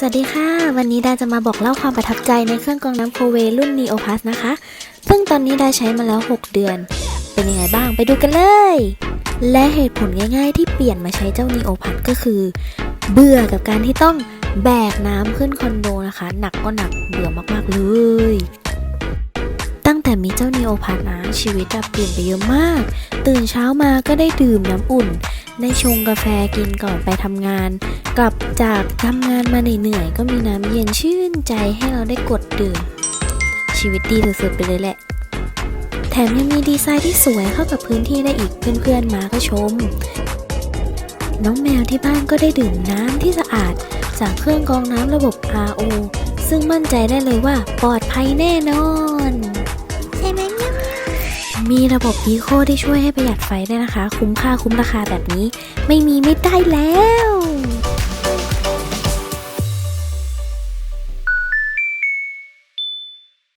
สวัสดีค่ะ วันนี้ดาจะมาบอกเล่าความประทับใจในเครื่องกรองน้ำโคเวรุ่น Neo Plus นะคะ ซึ่งตอนนี้ดาใช้มาแล้ว 6 เดือน เป็นยังไงบ้างไปดูกันเลย และเหตุผลง่ายๆ ที่เปลี่ยนมาใช้เจ้า Neo Plus ก็คือ เบื่อกับการที่ต้องแบกน้ำขึ้นคอนโดนะคะ หนักก็หนักเบื่อมากๆเลย ตั้งแต่มีเจ้า Neo Plus นะชีวิตจะเปลี่ยนไปเยอะมาก ตื่นเช้ามาก็ได้ดื่มน้ำอุ่น ได้ชงกาแฟกินก่อนไปทำงาน กลับจากทำงานมาเหนื่อยๆก็มีน้ำเย็นชื่นใจให้เราได้กดดื่ม ชีวิตดีสุดๆไปเลยแหละ แถมยังมีดีไซน์ที่สวยเข้ากับพื้นที่ได้อีกเพื่อนๆมาก็ชม น้องแมวที่บ้านก็ได้ดื่มน้ำที่สะอาด จากเครื่องกรองน้ำระบบ RO ซึ่งมั่นใจได้เลยว่าปลอดภัยแน่นอน มีระบบอีโคที่ช่วยให้ประหยัดไฟได้นะคะ คุ้มค่าคุ้มราคาแบบนี้ ไม่มีไม่ได้แล้ว